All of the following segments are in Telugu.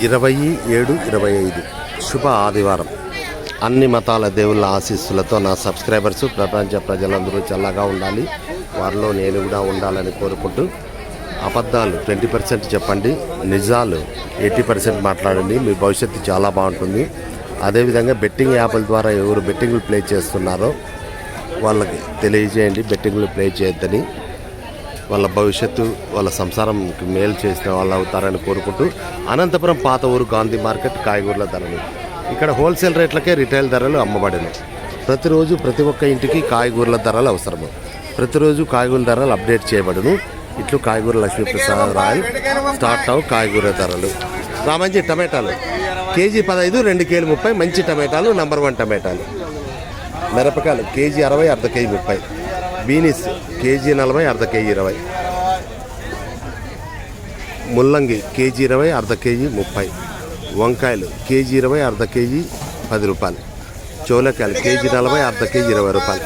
ఇరవై ఏడు ఇరవై ఐదు. శుభ ఆదివారం. అన్ని మతాల దేవుళ్ళ ఆశీస్సులతో నా సబ్స్క్రైబర్స్ ప్రపంచ ప్రజలందరూ చల్లగా ఉండాలి. వారిలో నేను కూడా ఉండాలని కోరుకుంటూ అబద్ధాలు ట్వంటీ పర్సెంట్ చెప్పండి నిజాలు ఎయిటీ పర్సెంట్ మాట్లాడండి మీ భవిష్యత్తు చాలా బాగుంటుంది. అదేవిధంగా బెట్టింగ్ యాప్ల ద్వారా ఎవరు బెట్టింగ్లు ప్లే చేస్తున్నారో వాళ్ళకి తెలియజేయండి బెట్టింగ్లు ప్లే చేయొద్దని. వాళ్ళ భవిష్యత్తు వాళ్ళ సంసారంకి మేలు చేసిన వాళ్ళు అవుతారని కోరుకుంటూ అనంతపురం పాత ఊరు గాంధీ మార్కెట్ కాయగూరల ధరలు. ఇక్కడ హోల్సేల్ రేట్లకే రిటైల్ ధరలు అమ్మబడిన ప్రతిరోజు ప్రతి ఒక్క ఇంటికి కాయగూరల ధరలు అవసరము. ప్రతిరోజు కాయగూరల ధరలు అప్డేట్ చేయబడును. ఇట్లు కాయగూర లక్ష్మీప్రసాద్ రాయల్. స్టార్ట్ అవు కాయగూర ధరలు. రామంజీ టమాటాలు. కేజీ పదహైదు రెండు కేజీ ముప్పై. మంచి టమాటాలు నంబర్ వన్ టమాటాలు. మిరపకాయలు కేజీ అరవై అర్ధ కేజీ ముప్పై. బీనీస్ కేజీ నలభై అర్ధ కేజీ ఇరవై. ముల్లంగి కేజీ ఇరవై అర్ధ కేజీ ముప్పై. వంకాయలు కేజీ ఇరవై అర్ధ కేజీ పది రూపాయలు. చోలకాయలు కేజీ నలభై అర్ధ కేజీ ఇరవై రూపాయలు.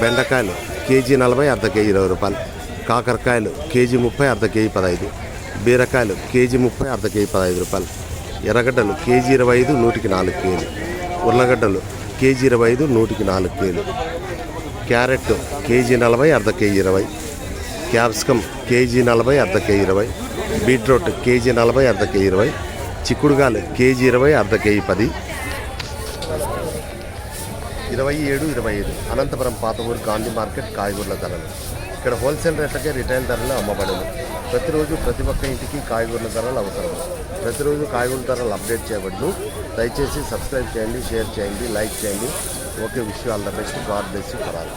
బెండకాయలు కేజీ నలభై అర్ధ కేజీ ఇరవై రూపాయలు. కాకరకాయలు కేజీ ముప్పై అర్ధ కేజీ పదహైదు. బీరకాయలు కేజీ ముప్పై అర్ధ కేజీ పదహైదు రూపాయలు. ఎర్రగడ్డలు కేజీ ఇరవై ఐదు నూటికి నాలుగు కేజీలు. ఉర్లగడ్డలు కేజీ ఇరవై ఐదు నూటికి నాలుగు కేజీలు. క్యారెట్ కేజీ నలభై అర్ధ కేజీ ఇరవై. క్యాప్సికమ్ కేజీ నలభై అర్ధ కేజీ ఇరవై. బీట్రూట్ కేజీ నలభై అర్ధ కేజీ ఇరవై. చిక్కుడుగాలు కేజీ ఇరవై అర్ధ కేజీ పది. ఇరవై ఏడు ఇరవై ఐదు. అనంతపురం పాత ఊరు గాంధీ మార్కెట్ కాయగూరల ధరలు. ఇక్కడ హోల్సేల్ రేట్లకే రిటైల్ ధరలు అమ్మబడను ప్రతిరోజు ప్రతి ఒక్క ఇంటికి కాయగూరల ధరలు అవసరం. ప్రతిరోజు కాయగూరల ధరలు అప్డేట్ చేయబడును. దయచేసి సబ్స్క్రైబ్ చేయండి షేర్ చేయండి లైక్ చేయండి. ఓకే విషయాలు best. God best for all.